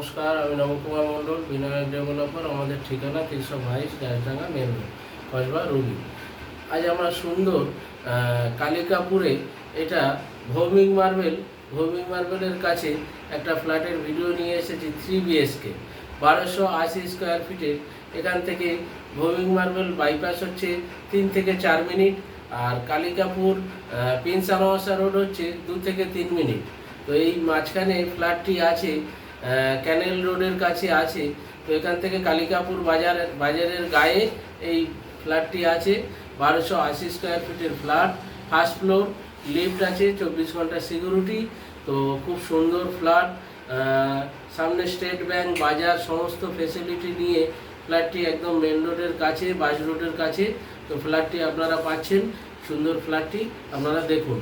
নমস্কার, আমি নবকুমার মণ্ডল বিনায়ক ডেভেলপার আমাদের ঠিকানা তিনশো বাইশ গাছডাঙ্গা মেন রোড কসবা রুগী আজ আমরা সুন্দর কালিকাপুরে এটা ভৌমিক মার্বেল, ভৌমিক মার্বেলের কাছে একটা ফ্ল্যাটের ভিডিও নিয়ে এসেছি থ্রি বিএসকে বারোশো আশি স্কোয়ার ফিটের এখান থেকে ভৌমিক মার্বেল বাইপাস হচ্ছে তিন থেকে চার মিনিট, আর কালিকাপুর প্রিন্স রোড হচ্ছে দু থেকে তিন মিনিট। তো এই মাঝখানে ফ্ল্যাটটি আছে ক্যানেল রোডের কাছে আছে। তো এখান থেকে কালিকাপুর বাজার, বাজারের গায়ে এই ফ্ল্যাটটি আছে। বারোশো আশি স্কোয়ার ফিটের ফ্ল্যাট ফার্স্ট ফ্লোর লিফট আছে, চব্বিশ ঘণ্টা সিকিউরিটি তো খুব সুন্দর ফ্ল্যাট সামনে স্টেট ব্যাংক বাজার, সমস্ত ফেসিলিটি নিয়ে ফ্ল্যাটটি একদম মেন রোডের কাছে বাস রোডের কাছে। তো ফ্ল্যাটটি আপনারা পাচ্ছেন। সুন্দর ফ্ল্যাটটি আপনারা দেখুন।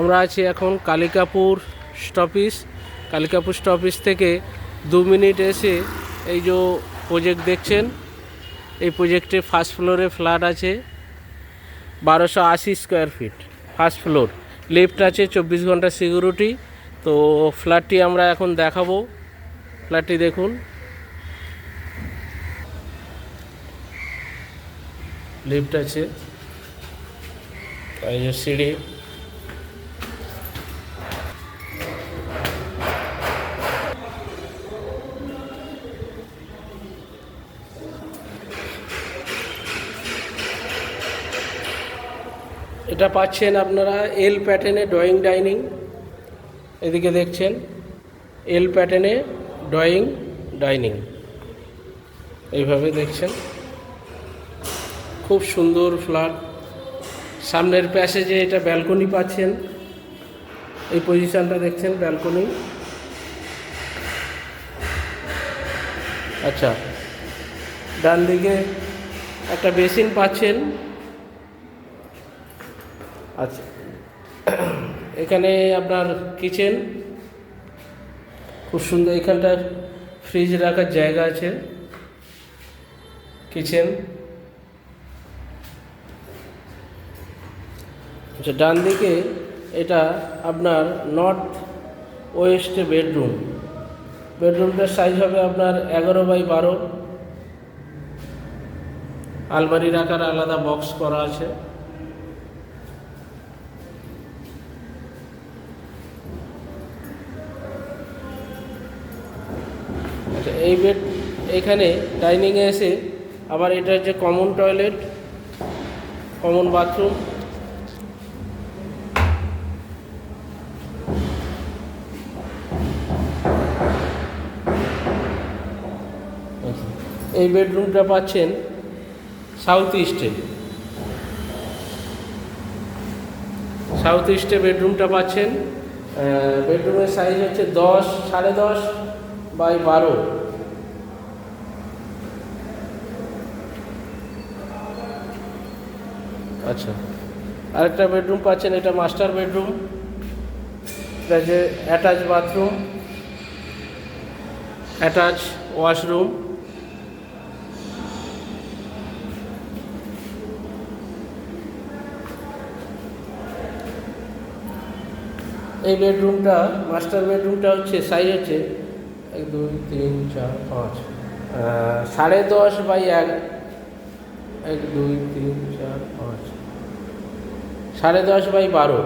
আমরা আছি এখন কালিকাপুর স্টপিস। কালিকাপুর স্টপিস থেকে দু মিনিট এসে এই যে প্রজেক্ট দেখছেন, এই প্রজেক্টে ফার্স্ট ফ্লোরে ফ্ল্যাট আছে, বারোশো আশি square feet first floor lift আছে চব্বিশ ঘণ্টা সিকিউরিটি তো ফ্ল্যাটটি আমরা এখন দেখাবো। ফ্ল্যাটটি দেখুন। লিফট আছে। সিঁড়ি। এটা পাচ্ছেন আপনারা এল প্যাটার্নে ড্রয়িং ডাইনিং এদিকে দেখছেন এল প্যাটার্নে ড্রয়িং ডাইনিং এইভাবে দেখছেন। খুব সুন্দর ফ্ল্যাট সামনের প্যাসেজে এটা ব্যালকনি পাচ্ছেন। এই পজিশনটা দেখছেন ব্যালকনি আচ্ছা ডান দিকে একটা বেসিন পাচ্ছেন। আচ্ছা। এখানে আপনার কিচেন খুব সুন্দর এখানটা ফ্রিজ রাখার জায়গা আছে। কিচেন আচ্ছা ডান দিকে এটা আপনার নর্থ ওয়েস্ট বেডরুম বেডরুমটার সাইজ হবে আপনার এগারো বাই বারো। আলমারি রাখার আলাদা বক্স করা আছে। আচ্ছা এই বেড এখানে ডাইনিংয়ে এসে আবার এটা হচ্ছে কমন টয়লেট কমন বাথরুম এই বেডরুমটা পাচ্ছেন সাউথ ইস্টে সাউথ ইস্টে বেডরুমটা পাচ্ছেন বেডরুমের সাইজ হচ্ছে দশ, সাড়ে দশ। বাই বারো আচ্ছা। আরেকটা বেডরুম পাচ্ছেন, এটা মাস্টার বেডরুম। এটা যে অ্যাটাচ বাথরুম, অ্যাটাচ ওয়াশরুম। এই বেডরুমটা, মাস্টার বেডরুমটা হচ্ছে সাইজ হচ্ছে এক দুই তিন চার পাঁচ। সাড়ে দশ বাই এক। এক দুই তিন চার পাঁচ। সাড়ে দশ বাই বারো।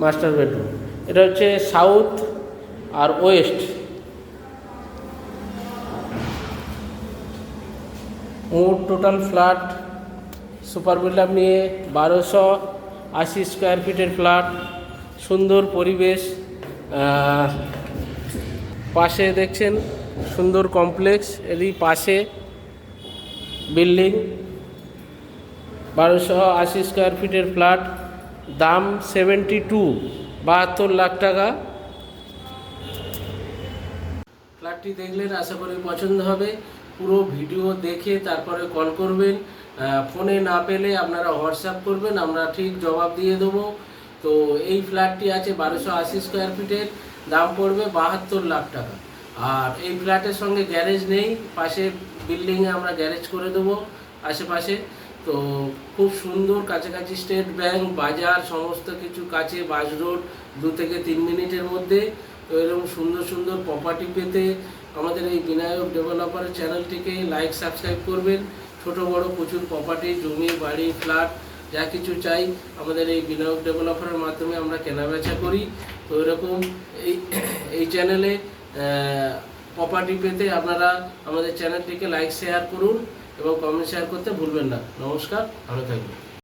Master bedroom. এটা হচ্ছে সাউথ আর ওয়েস্ট। মোট total flat super built up নিয়ে বারোশো আশি স্কোয়ার ফিটের ফ্ল্যাট। সুন্দর পরিবেশ। পাশে দেখছেন সুন্দর কমপ্লেক্স, এরই পাশে বিল্ডিং। বারোশো আশি স্কোয়ার ফিটের ফ্ল্যাট, দাম সেভেন্টি টু, বাহাত্তর লাখ টাকা। ফ্ল্যাটটি দেখলেন, আশা করি পছন্দ হবে। পুরো ভিডিও দেখে তারপরে কল করবেন। ফোনে না পেলে আপনারা হোয়াটসঅ্যাপ করবেন, আমরা ঠিক জবাব দিয়ে দেবো। তো এই ফ্ল্যাটটি আছে বারোশো আশি স্কোয়ার ফিটের। দাম পড়বে বাহাত্তর লাখ টাকা। আর এই ফ্ল্যাটের সঙ্গে গ্যারেজ নেই, পাশে বিল্ডিংয়ে আমরা গ্যারেজ করে দেবো আশেপাশে। তো খুব সুন্দর কাছাকাছি স্টেট ব্যাংক, বাজার, সমস্ত কিছু কাছে, বাস রোড দু থেকে তিন মিনিটের মধ্যে। তো এরকম সুন্দর সুন্দর প্রপার্টি পেতে আমাদের এই বিনায়ক ডেভেলপারের চ্যানেলটিকে লাইক সাবস্ক্রাইব করবেন। ছোট, বড় প্রচুর প্রপার্টি জমি, বাড়ি ফ্ল্যাট যা কিছু চাই আমাদের এই বিনায়ক ডেভেলপারের মাধ্যমে আমরা কেনাবেচা করি। তো এরকম এই এই চ্যানেলে প্রপার্টি পেতে আপনারা আমাদের চ্যানেলটিকে লাইক শেয়ার করুন এবং কমেন্ট শেয়ার করতে ভুলবেন না। নমস্কার, ভালো থাকবেন।